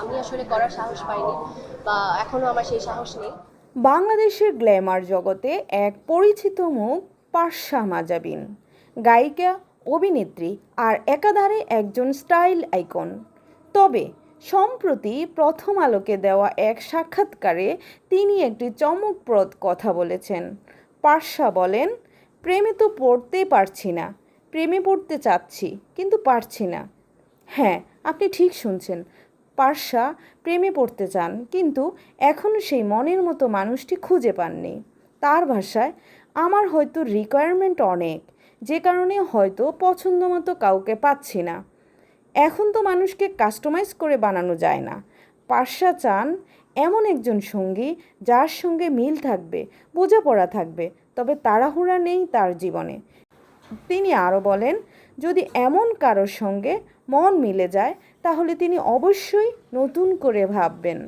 আমি আসলে করার সাহস পাইনি বা এখনও আমার সেই সাহস নেই। বাংলাদেশের গ্ল্যামার জগতে এক পরিচিত মুখ পার্শা মাজাবিন, গায়িকা, অভিনেত্রী আর একাধারে একজন স্টাইল আইকন। তবে সম্প্রতি প্রথম আলোকে দেওয়া এক সাক্ষাৎকারে তিনি একটি চমকপ্রদ কথা বলেছেন। পার্শা বলেন, প্রেমে তো পড়তেই পারছি না, প্রেমে পড়তে চাচ্ছি, কিন্তু পারছি না। হ্যাঁ আপনি ঠিক শুনছেন। পার্শা প্রেমে পড়তে চান, কিন্তু এখনও সেই মনের মতো মানুষটি খুঁজে পাননি। তার ভাষায়, আমার হয়তো রিকোয়ারমেন্ট অনেক, যে কারণে হয়তো পছন্দ মতো কাউকে পাচ্ছি না। এখন তো মানুষকে কাস্টমাইজ করে বানানো যায় না। পার্শা চান এমন একজন সঙ্গী যার সঙ্গে মিল থাকবে, বোঝাপড়া থাকবে, তবে তাড়াহুড়া নেই তার জীবনে। তিনি আরও বলেন, যদি এমন কারোর সঙ্গে মন মিলে যায়, তাহলে তিনি অবশ্যই নতুন করে ভাববেন।